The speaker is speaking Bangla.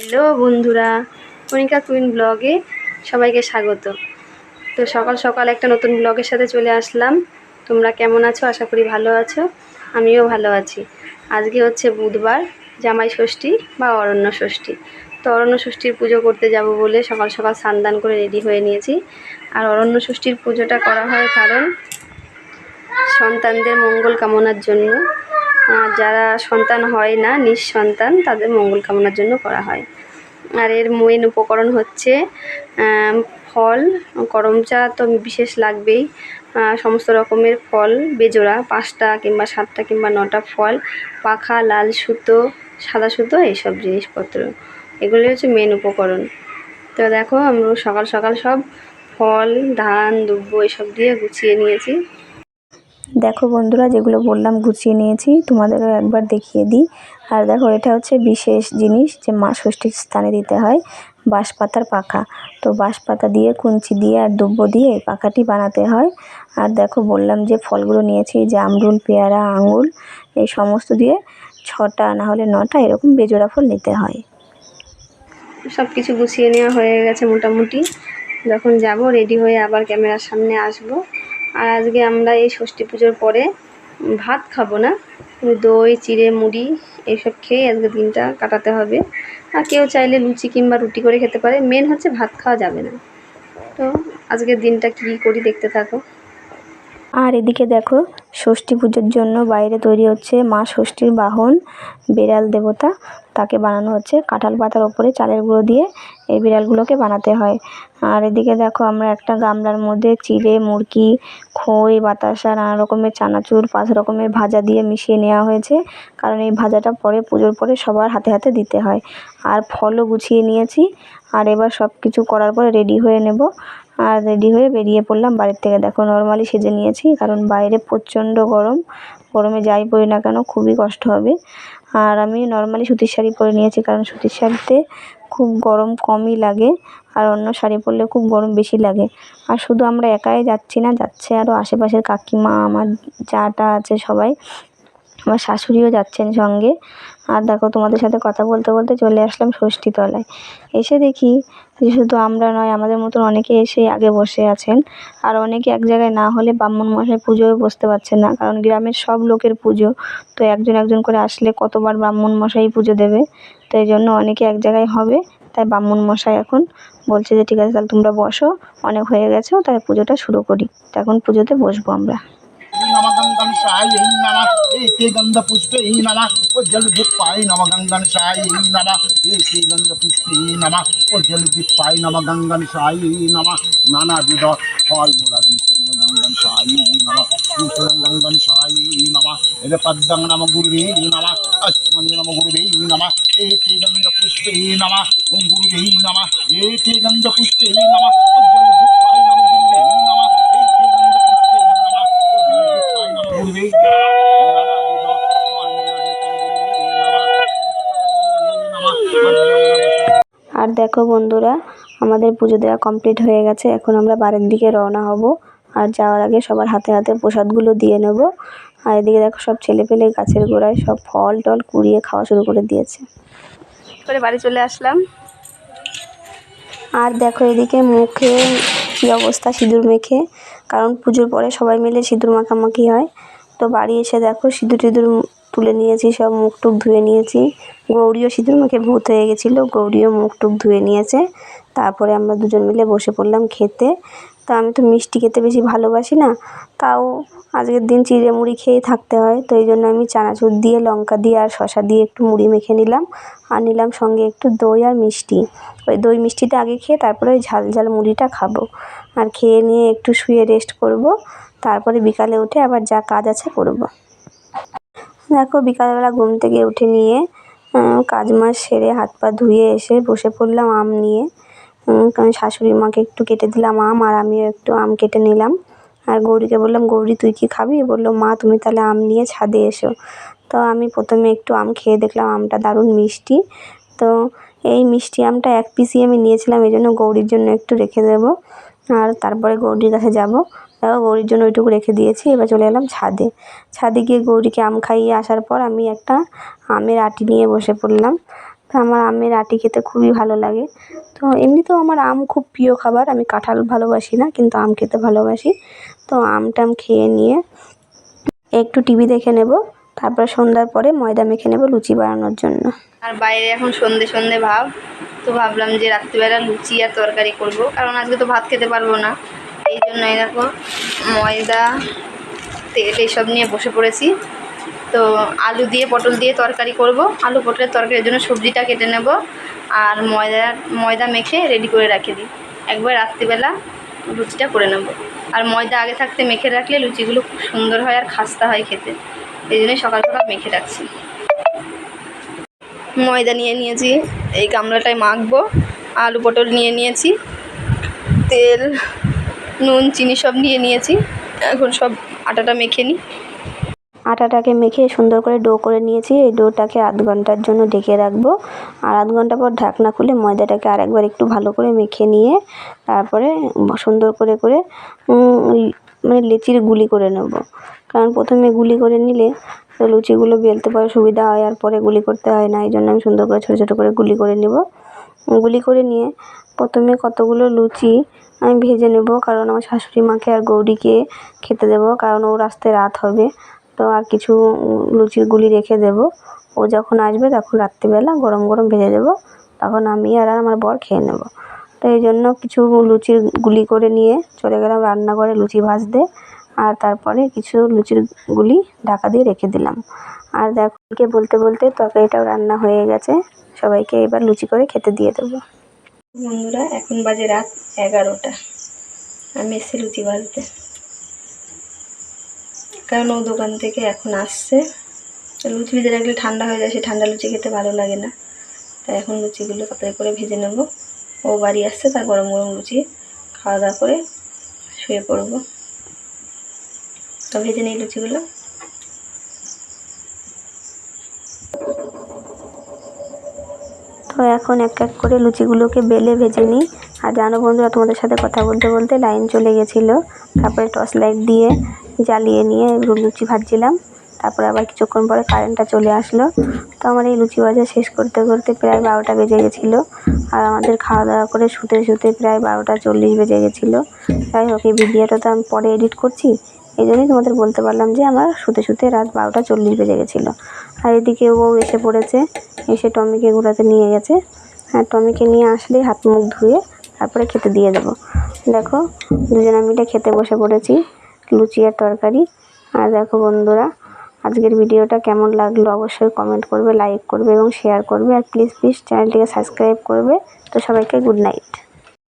হ্যালো বন্ধুরা কণিকা কুইন ব্লগে সবাইকে স্বাগত। তো সকাল সকাল একটা নতুন ব্লগের সাথে চলে আসলাম। তোমরা কেমন আছো? আশা করি ভালো আছো। আমিও ভালো আছি। আজকে হচ্ছে বুধবার, জামাই ষষ্ঠী বা অরণ্য ষষ্ঠী। তো অরণ্য ষষ্ঠীর পুজো করতে যাব বলে সকাল সকাল স্নান করে রেডি হয়ে নিয়েছি। আর অরণ্য ষষ্ঠীর পুজোটা করা হয় কারণ সন্তানদের মঙ্গল কামনার জন্য। যারা সন্তান হয় না, নিঃসন্তান, তাদের মঙ্গল কামনার জন্য করা হয়। আর এর মেন উপকরণ হচ্ছে ফল করম চা তো বিশেষ লাগবেই। সমস্ত রকমের ফল, বেজোড়া, পাঁচটা কিংবা সাতটা কিংবা নটা ফল, পাখা, লাল সুতো, সাদা সুতো, এইসব জিনিসপত্র। এগুলি হচ্ছে মেন উপকরণ। তো দেখো, আমরা সকাল সকাল সব ফল, ধান, দুব্বো এসব দিয়ে গুছিয়ে নিয়েছি। দেখো বন্ধুরা, যেগুলো বললাম গুছিয়ে নিয়েছি, তোমাদেরও একবার দেখিয়ে দিই। আর দেখো, এটা হচ্ছে বিশেষ জিনিস যে মা ষষ্ঠীর স্থানে দিতে হয় বাঁশপাতার পাখা। তো বাঁশপাতা দিয়ে, কুঞ্চি দিয়ে আর দুব্ব দিয়ে পাখাটি বানাতে হয়। আর দেখো, বললাম যে ফলগুলো নিয়েছি জামরুল পেয়ারা আঙুল এই সমস্ত দিয়ে ছটা না হলে নটা, এরকম বেজোড়া ফল নিতে হয়। সব কিছু গুছিয়ে নেওয়া হয়ে গেছে মোটামুটি। যখন যাব রেডি হয়ে আবার ক্যামেরার সামনে আসব। আর আজকে আমরা এই ষষ্ঠী পুজোর পরে ভাত খাব না। দই, চিড়ে, মুড়ি এইসব খেয়ে আজকে দিনটা কাটাতে হবে। আর কেউ চাইলে লুচি কিংবা রুটি করে খেতে পারে। মেন হচ্ছে ভাত খাওয়া যাবে না। তো আজকের দিনটা কী করি দেখতে থাকো। আর এদিকে দেখো, ষষ্ঠী পুজোর জন্য বাইরে তৈরি হচ্ছে মা ষষ্ঠীর বাহন, বিড়াল দেবতা। তাকে বানানো হচ্ছে কাঁঠাল পাতার ওপরে চালের গুঁড়ো দিয়ে এই বিড়ালগুলোকে বানাতে হয়। আর এদিকে দেখো, আমরা একটা গামলার মধ্যে চিড়ে মুরকি খই, বাতাসা, নানা রকমের চানাচুর, পাঁচ রকমের ভাজা দিয়ে মিশিয়ে নেওয়া হয়েছে। কারণ এই ভাজাটা পরে, পুজোর পরে সবার হাতে হাতে দিতে হয়। আর ফলও গুছিয়ে নিয়েছি। আর এবার সব কিছু করার পরে রেডি হয়ে নেব। আর রেডি হয়ে বেরিয়ে পড়লাম বাড়ির থেকে। দেখো নর্মালি সেজে নিয়েছি, কারণ বাইরে প্রচণ্ড গরম। গরমে যাই পরি না কেন, খুবই কষ্ট হবে। আর আমি নর্মালি সুতির শাড়ি পরে নিয়েছি, কারণ সুতির শাড়িতে খুব গরম কমই লাগে, আর অন্য শাড়ি পরলে খুব গরম বেশি লাগে। আর শুধু আমরা একাই যাচ্ছি না, যাচ্ছে আরও আশেপাশের কাকিমা, আমার যাটা আছে সবাই। আমার শাশুড়িও যাচ্ছেন সঙ্গে। আর দেখো, তোমাদের সাথে কথা বলতে বলতে চলে আসলাম ষষ্ঠীতলায় এসে দেখি যে শুধু আমরা নয়, আমাদের মতন অনেকে এসে আগে বসে আছেন। আর অনেকে এক জায়গায় না হলে ব্রাহ্মণ মশাই পুজোয় বসতে পারছে না, কারণ গ্রামের সব লোকের পুজো। তো একজন একজন করে আসলে কতবার ব্রাহ্মণ মশাই পুজো দেবে? তো এই জন্য অনেকে এক জায়গায় হবে, তাই ব্রাহ্মণ মশাই এখন বলছে যে, ঠিক আছে, তাহলে তোমরা বসো, অনেক হয়ে গেছো তাই পুজোটা শুরু করি। তো এখন পুজোতে বসবো আমরা। నమగంగం సాయి నమ ఏకే గంధ పుష్పే నమ ఓ జలు దిప్పాయి నమగంగం సాయి నమ ఏకే గంధ పుష్పే నమ ఓ జలు దిప్పాయి నమగంగం సాయి నమ నానావిధ ఫలమూలాది నమగంగం సాయి నమ శ్రీశంగంగం సాయి నమ ఎద పద్మం నమ గురువే నమ అశ్వని నమ గురువే నమ ఏకే గంధ పుష్పే నమ ఓం గురువే నమ ఏకే గంధ పుష్పే నమ ఓ జలు আর দেখো বন্ধুরা, আমাদের পুজো দেওয়া কমপ্লিট হয়ে গেছে। এখন আমরা বাড়ির দিকে রওনা হব আর যাওয়ার আগে সবার হাতে হাতে প্রসাদগুলো দিয়ে নেব। আর এদিকে দেখো সব ছেলে পেলে গাছের গোড়ায় সব ফল টল কুড়িয়ে খাওয়া শুরু করে দিয়েছে। করে বাড়ি চলে আসলাম। আর দেখো এদিকে মুখে কী অবস্থা সিঁদুর মেখে, কারণ পুজোর পরে সবাই মিলে সিঁদুর মাখামাখি হয়। তো বাড়ি এসে দেখো সিঁদুর টিঁদুর তুলে নিয়েছি, সব মুখ টুক ধুয়ে নিয়েছি। গৌরীও সিঁদুর মুখে ভূত হয়ে গেছিল, গৌরীও মুখ টুক ধুয়ে নিয়েছে। তারপরে আমরা দুজন মিলে বসে পড়লাম খেতে। তা আমি তো মিষ্টি খেতে বেশি ভালোবাসি না, তাও আজকের দিন চিড়ে মুড়ি খেয়েই থাকতে হয়। তো এই জন্য আমি চানাচুর দিয়ে, লঙ্কা দিয়ে আর শশা দিয়ে একটু মুড়ি মেখে নিলাম। আর নিলাম সঙ্গে একটু দই আর মিষ্টি। ওই দই মিষ্টিটা আগে খেয়ে তারপরে ওই ঝাল ঝাল মুড়িটা খাব। আর খেয়ে নিয়ে একটু শুয়ে রেস্ট করব। তারপরে বিকালে উঠে আবার যা কাজ আছে করব। দেখো, বিকালবেলা ঘুম থেকে উঠে নিয়ে কাজ মাজ সেরে হাত পা ধুয়ে এসে বসে পড়লাম আম নিয়ে। কারণ শাশুড়ি মাকে একটু কেটে দিলাম আম আর আমিও একটু আম কেটে নিলাম। আর গৌরীকে বললাম, গৌরী, তুই কি খাবি? বলল, মা, তুমি তাহলে আম নিয়ে ছাদে এসো। তো আমি প্রথমে একটু আম খেয়ে দেখলাম, আমটা দারুণ মিষ্টি। তো এই মিষ্টি আমটা এক পিসই আমি নিয়েছিলাম এই জন্য গৌরীর জন্য একটু রেখে দেবো। আর তারপরে গৌরীর কাছে যাব। দেখো গৌরীর জন্য ওইটুকু রেখে দিয়েছি। এবার চলে এলাম ছাদে। ছাদে গিয়ে গৌরীকে আম খাইয়ে আসার পর আমি একটা আমের আটি নিয়ে বসে পড়লাম। তো আমার আমের আটি খেতে খুবই ভালো লাগে। তো এমনিতেও আমার আম খুব প্রিয় খাবার। আমি কাঁঠাল ভালোবাসি না, কিন্তু আম খেতে ভালোবাসি। তো আম টাম খেয়ে নিয়ে একটু টিভি দেখে নেব। তারপর সন্ধ্যার পরে ময়দা মেখে নেব লুচি বানানোর জন্য। আর বাইরে এখন সন্ধে সন্ধে ভাব। তো ভাবলাম যে রাত্রিবেলা লুচি আর তরকারি করব। কারণ আজকে তো ভাত খেতে পারব না। এই দেখো ময়দা, তেল এইসব নিয়ে বসে পড়েছি। তো আলু দিয়ে, পটল দিয়ে তরকারি করব। আলু, পটলের তরকারির জন্য সবজিটা কেটে নেব আর ময়দা ময়দা মেখে রেডি করে রাখে দিই। একবার রাত্রিবেলা লুচিটা করে নেব। আর ময়দা আগে থাকতে মেখে রাখলে লুচিগুলো খুব সুন্দর হয় আর খাস্তা হয় খেতে। এই জন্যই সকাল সকাল মেখে রাখছি। ময়দা নিয়ে নিয়েছি, এই গামলাটায় মাখবো, আলু, পটল নিয়ে নিয়েছি, তেল নুন, চিনি সব নিয়ে নিয়েছি। এখন সব আটাটা মেখে নিই। আটাটাকে মেখে সুন্দর করে ডো করে নিয়েছি। এই ডোটাকে আধ ঘণ্টার জন্য ঢেকে রাখব। আর আধ ঘণ্টা পর ঢাকনা খুলে ময়দাটাকে আরেকবার একটু ভালো করে মেখে নিয়ে তারপরে সুন্দর করে করে মানে লেচির গুলি করে নেব। কারণ প্রথমে গুলি করে নিলে তো লুচিগুলো বেলতে পরে সুবিধা হয় আর পরে গুলি করতে হয় না। এই জন্য আমি সুন্দর করে ছোটো ছোটো করে গুলি করে নেব। গুলি করে নিয়ে প্রথমে কতগুলো লুচি আমি ভেজে নেব, কারণ আমার শাশুড়ি মাকে আর গৌরীকে খেতে দেবো, কারণ ওর আসতে রাত হবে। তো আর কিছু লুচির গুলি রেখে দেব। ও যখন আসবে তখন রাত্রিবেলা গরম গরম ভেজে দেবো, তখন আমি আর আমার বর খেয়ে নেব। তো এই জন্য কিছু লুচির গুলি করে নিয়ে চলে গেলাম রান্নাঘরে লুচি ভাজতে, আর তারপরে কিছু লুচির গুলি ঢাকা দিয়ে রেখে দিলাম। আর দেখো, বলতে বলতে তরকারিটাও রান্না হয়ে গেছে। সবাইকে এবার লুচি করে খেতে দিয়ে দেবো। বন্ধুরা, এখন বাজে রাত এগারোটা। আমি এসেছি লুচি ভাজতে কারণ ও দোকান থেকে এখন আসছে। লুচি ভেজে রাখলে ঠান্ডা হয়ে যায়, সে ঠান্ডা লুচি খেতে ভালো লাগে না। তাই এখন লুচিগুলো তাড়াতাড়ি করে ভেজে নেব। ও বাড়ি আসছে, তার গরম গরম লুচি। খাওয়া দাওয়া করে শুয়ে পড়ব। তো ভেজে নিই লুচিগুলো। তো এখন এক এক করে লুচিগুলোকে বেলে ভেজে নিই। আর জানো বন্ধুরা, তোমাদের সাথে কথা বলতে বলতে লাইন চলে গেছিল। তারপরে টর্চ লাইট দিয়ে জ্বালিয়ে নিয়ে লুচি ভাজছিলাম। তারপরে আবার কিছুক্ষণ পরে কারেন্টটা চলে আসলো। তো আমার এই লুচি ভাজা শেষ করতে করতে প্রায় বারোটা বেজে গেছিল। আর আমাদের খাওয়া দাওয়া করে শুতে শুতে প্রায় বারোটা চল্লিশ বেজে গেছিল। যাই হোক, এই ভিডিওটা তো আমি পরে এডিট করছি। এই জন্যই তোমাদের বলতে পারলাম যে আমার শুতে শুতে রাত বারোটা চল্লিশ বেজে গেছিল। আর এদিকে ও এসে পড়েছে। এসে টমিকে ঘোরাতে নিয়ে গেছে। হ্যাঁ টমিকে নিয়ে আসলেই হাত মুখ ধুয়ে তারপরে খেতে দিয়ে দেবো। দেখো, দুজনে মিলে খেতে বসে পড়েছি, লুচি আর তরকারি। আর দেখো বন্ধুরা, আজকের ভিডিওটা কেমন লাগল অবশ্যই কমেন্ট করবে লাইক করবে এবং শেয়ার করবে। আর প্লিজ প্লিজ চ্যানেলটিকে সাবস্ক্রাইব করবে। তো সবাইকে গুড নাইট